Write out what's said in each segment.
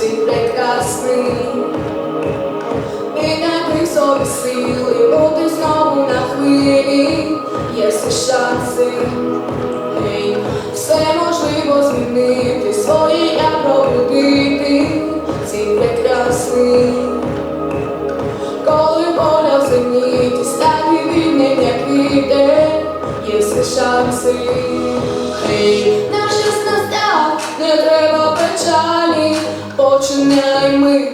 ти прекрасний, на собі сили, бути знову на хвилі, є шанси, все можливо змінити, своє я пробудити, ти прекрасний, коли поля в зеніті, стати вільним, як війде, шанси, наш час настав, не треба починай ми,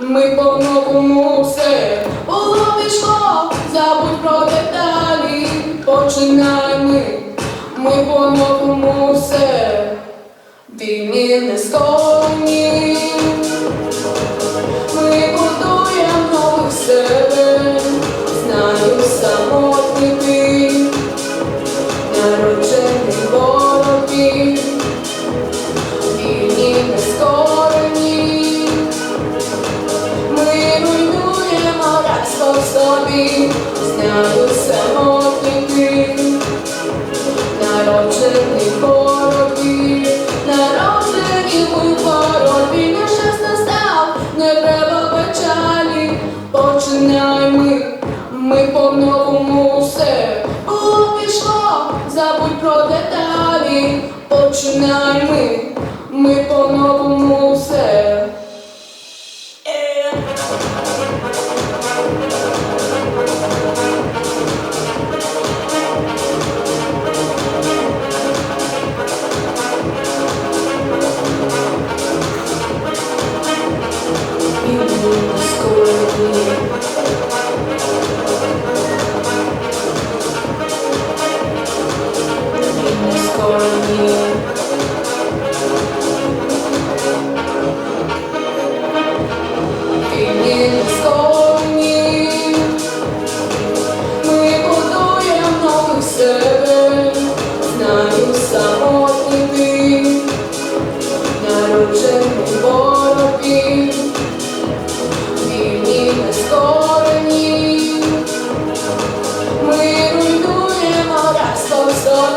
ми по-новому все. Було пішло, забудь про деталі, починай ми, ми по-новому все. Вільні не сковані. Ми будуємо нових себе, знаю самотній ти, народжений ворогів, знаю самотній ти, народжений народжений ми ворогів, наш час настав, не треба печалі, починай ми, ми по-новому все. Пішло, забудь про деталі, починай ми, ми по-новому все.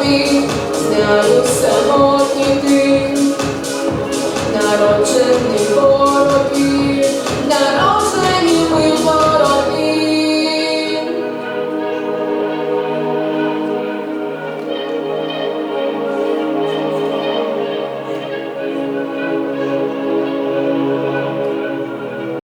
тобі, знаю все.